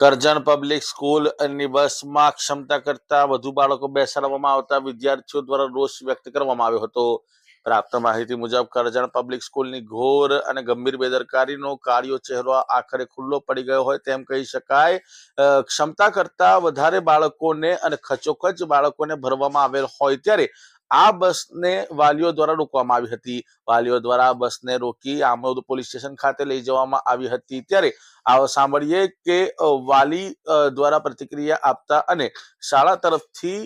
Karjan public સ્કૂલની બસમાં ક્ષમતા કરતા વધુ બાળકો બેસાડવામાં આવતા વિદ્યાર્થીઓ દ્વારા રોષ વ્યક્ત કરવામાં આવ્યો હતો. પ્રાપ્ત માહિતી મુજબ કરજણ પબ્લિક સ્કૂલની ઘોર અને ગંભીર બેદરકારીનો કાળિયો ચહેરો આખરે ખુલ્લો પડી ગયો હોય તેમ કહી શકાય. ક્ષમતા કરતા વધારે બાળકોને અને ખચોખચ બાળકોને ભરવામાં આવેલ હોય ત્યારે આ બસને વાલીઓ દ્વારા રોકવામાં આવી હતી. વાલીઓ દ્વારા બસને રોકી આમોદ પોલીસ સ્ટેશન ખાતે લઈ જવામાં આવી હતી. ત્યારે આવો સાંભળીએ કે વાલી દ્વારા પ્રતિક્રિયા આપતા અને શાળા તરફથી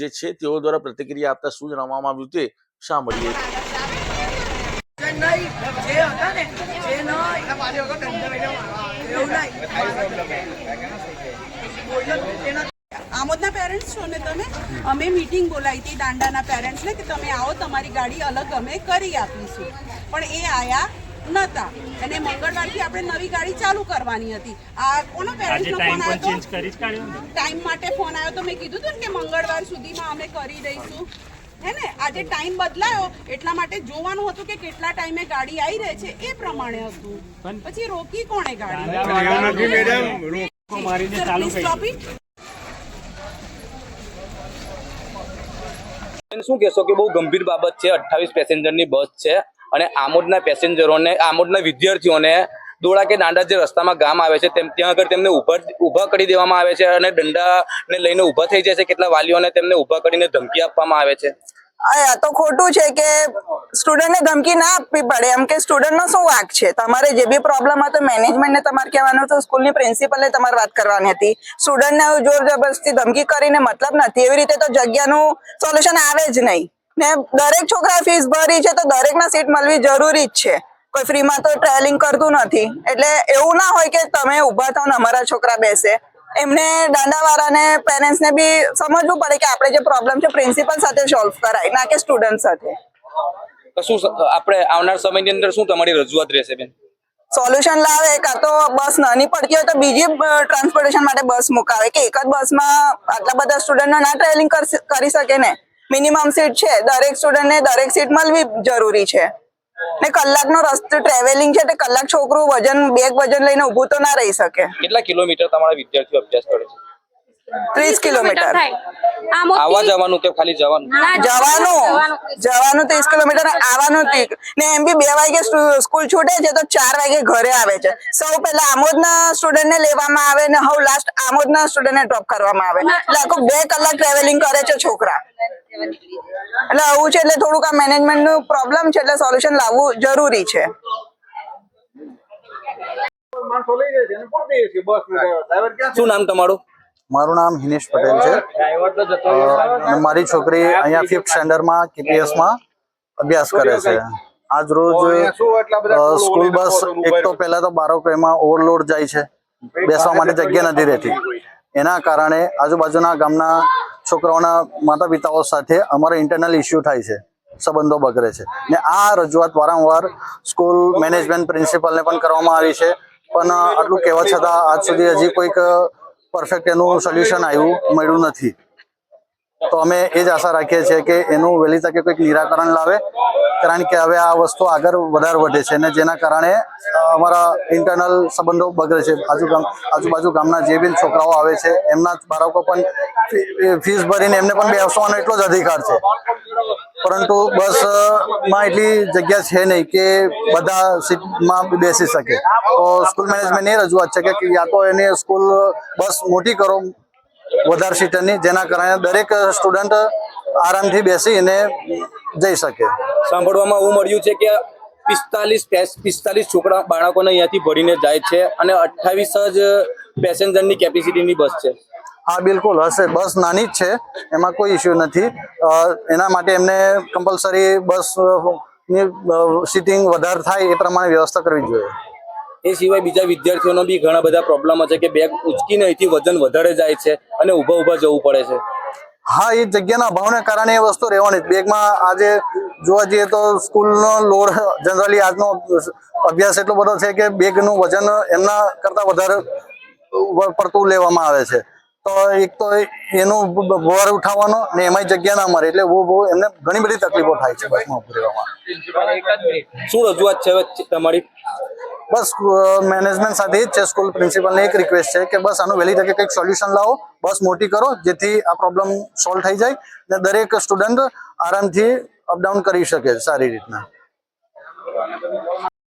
જે છે તેઓ દ્વારા પ્રતિક્રિયા આપતા શું જણાવવામાં આવ્યું તે સાંભળીએ એવું નહીં. આમોદના પેરેન્ટ્સ છો ને તમે? અમે મીટિંગ બોલાવી હતી દાંડાના પેરેન્ટ્સને કે તમે આવો તમારી ગાડી અલગ અમે કરી આપીશું. પણ એ આયા નતા. અને મંગળવારથી આપણે નવી ગાડી ચાલુ કરવાની હતી. આ કોનો પેરેન્ટ્સનો ફોન આવ્યો ચેન્જ કરી જ કાઢ્યો ટાઈમ માટે ફોન આવ્યો તો મેં કીધું હતું ને કે મંગળવાર સુધીમાં અમે કરી દઈશું. હે ને? આજે ટાઈમ બદલાયો. એટલા માટે જોવાનું હતું કે કેટલા ટાઈમે ગાડી આવી રહે છે એ પ્રમાણે હતું. પછી રોકી કોણે ગાડી? બેન, શું કહેશો કે બહુ ગંભીર બાબત છે? અઠ્ઠાવીસ પેસેન્જરની બસ છે અને આમોદના પેસેન્જરોને આમોદના વિદ્યાર્થીઓને દોડા કે દાંડા જે રસ્તામાં ગામ આવે છે તેમ ત્યાં આગળ તેમને ઊભા ઊભા કરી દેવામાં આવે છે અને દંડાને લઈને ઊભા થઈ જાય છે. કેટલા વાલીઓને તેમને ઊભા કરીને ધમકી આપવામાં આવે છે? તો ખોટું છે કે સ્ટુડન્ટને ધમકી ના આપવી પડે. એમ કે સ્ટુડન્ટનો શું વાંક છે? તમારે જે બી પ્રોબ્લેમ હતો મેનેજમેન્ટને તમારે કહેવાનું હતું સ્કૂલની પ્રિન્સિપલને તમારે વાત કરવાની હતી. સ્ટુડન્ટને જોર જબરદસ્તી ધમકી કરીને મતલબ નથી. એવી રીતે તો જગ્યાનું સોલ્યુશન આવે જ નહીં. ને દરેક છોકરા ફીસ ભરી છે તો દરેકના સીટ મળવી જરૂરી જ છે. કોઈ ફ્રીમાં તો ટ્રાવેલિંગ કરતું નથી. એટલે એવું ના હોય કે તમે ઊભા થાવ ને અમારા છોકરા બેસે. એમને દાંડાવાળાને પેરેન્ટ્સને બી સમજવું પડે કે આપણે જે પ્રોબ્લેમ છે પ્રિન્સિપલ સાથે સોલ્વ કરાય ના કે સ્ટુડન્ટ સાથે. તો શું આપણે આવનાર સમયની અંદર શું તમારી રજૂઆત રહેશે બેન? સોલ્યુશન લાવે કાં તો બસ નાની પડતી હોય તો બીજી ટ્રાન્સપોર્ટેશન માટે બસ મુકાવે કે એક જ બસમાં આટલા બધા સ્ટુડન્ટ ના ટ્રાવેલિંગ કરી શકે ને? મિનિમમ સીટ છે દરેક સ્ટુડન્ટને દરેક સીટ મળવી જરૂરી છે. ને કલાકનો રસ્તો ટ્રાવેલિંગ છે તે કલાક છોકરું વજન બેગ વજન લઈને ઊભું તો ના રહી શકે. કેટલા કિલોમીટર તમારા વિદ્યાર્થીઓ અભ્યાસ કરે છે? ત્રીસ કિલોમીટર આવવા જવાનું કે ખાલી જવાનું? જવાનું. જવાનું. ત્રીસ કિલોમીટર આવવાનું ને એમ બી બે વાગે સ્કૂલ છૂટે છે તો ચાર વાગે ઘરે આવે છે. સૌ પહેલા આમોદના સ્ટુડન્ટને લેવામાં આવે ને હવે લાસ્ટ આમોદના સ્ટુડન્ટને ડ્રોપ કરવામાં આવે. એટલે આખું બે કલાક ટ્રાવેલિંગ કરે છે છોકરા. એટલે આવું છે એટલે થોડુંક આ મેનેજમેન્ટનું પ્રોબ્લેમ છે એટલે સોલ્યુશન લાવવું જરૂરી છે? શું નામ તમારું? મારું નામ હિનેશ પટેલ છે. મારી છોકરી અહીંયા ફિફ્થ સ્ટેન્ડર્ડમાં કેપીએસમાં અભ્યાસ કરે છે. આજ રોજ સ્કૂલ બસ એક તો પહેલા તો બાળકો એમાં ઓવરલોડ જાય છે. બેસવા માટે જગ્યા નથી રહેતી. એના કારણે આજુબાજુના ગામના છોકરાઓના માતા પિતાઓ સાથે અમારો ઇન્ટરનલ ઇસ્યુ થાય છે. સંબંધો બગડે છે. ને આ રજૂઆત વારંવાર સ્કૂલ મેનેજમેન્ટ પ્રિન્સિપલને પણ કરવામાં આવી છે. પણ આટલું કહેવા છતાં આજ સુધી હજી કોઈક પરફેક્ટ એનું સોલ્યુશન આવ્યું મળ્યું નથી. તો અમે એ જ આશા રાખીએ છીએ કે એનું વહેલી તકે કોઈક નિરાકરણ લાવે. કારણ કે હવે આ વસ્તુ આગળ વધારે વધે છે અને જેના કારણે અમારા ઇન્ટરનલ સંબંધો બગડે છે. આજુ આજુબાજુ ગામના જે બી છોકરાઓ આવે છે, એમના બાળકો પણ ફીસ ભરીને એમને પણ બેસવાનો એટલો જ અધિકાર છે. પરંતુ બસમાં એટલી જગ્યા છે નહીં કે બધા સીટમાં બેસી શકે. તો સ્કૂલ મેનેજમેન્ટ એ રજૂઆત છે કે યા તો એની સ્કૂલ બસ મોટી કરો વધારે સીટરની જેના કારણે દરેક સ્ટુડન્ટ આરામથી બેસીને જઈ શકે. સાંભળવામાં એવું મળ્યું છે કે પિસ્તાલીસ પિસ્તાલીસ છોકરા બાળકોને અહીંયાથી ભરીને જાય છે અને અઠ્ઠાવીસ જ પેસેન્જરની કેપેસિટીની બસ છે. હા બિલકુલ હશે. બસ નાની જ છે. એમાં કોઈ ઇસ્યુ નથી. એના માટે એમને કમ્પલસરી બસની સીટિંગ વધારે થાય એ પ્રમાણે વ્યવસ્થા કરવી જોઈએ. એ સિવાય બીજા વિદ્યાર્થીઓનો બી ઘણા બધા પ્રોબ્લેમો છે કે બેગ ઉચકીને અહીંથી વજન વધારે જાય છે અને ઊભા ઊભા જવું પડે છે. હા એ જગ્યાના અભાવને કારણે એ વસ્તુ રહેવાની. બેગમાં આજે જોવા જઈએ તો સ્કૂલનો લોડ જનરલી આજનો અભ્યાસ એટલો બધો છે કે બેગનું વજન એમના કરતાં વધારે પડતું લેવામાં આવે છે. તો એક તો એનું ભાર ઉઠાવવાનો ને એમાંય જગ્યા ના મળે એટલે બહુ બહુ એમને ઘણી બધી તકલીફો થાય છે બસમાં ઉભું રહેવામાં. શું રજૂઆત છે તમારી? બસ મેનેજમેન્ટ સાથે જ છે. સ્કૂલ પ્રિન્સિપલને એક રિક્વેસ્ટ છે કે બસ આનું વહેલી તકે કંઈક સોલ્યુશન લાવો. બસ મોટી કરો, જેથી આ પ્રોબ્લેમ સોલ્વ થઈ જાય ને દરેક સ્ટુડન્ટ આરામથી અપડાઉન કરી શકે સારી રીતના.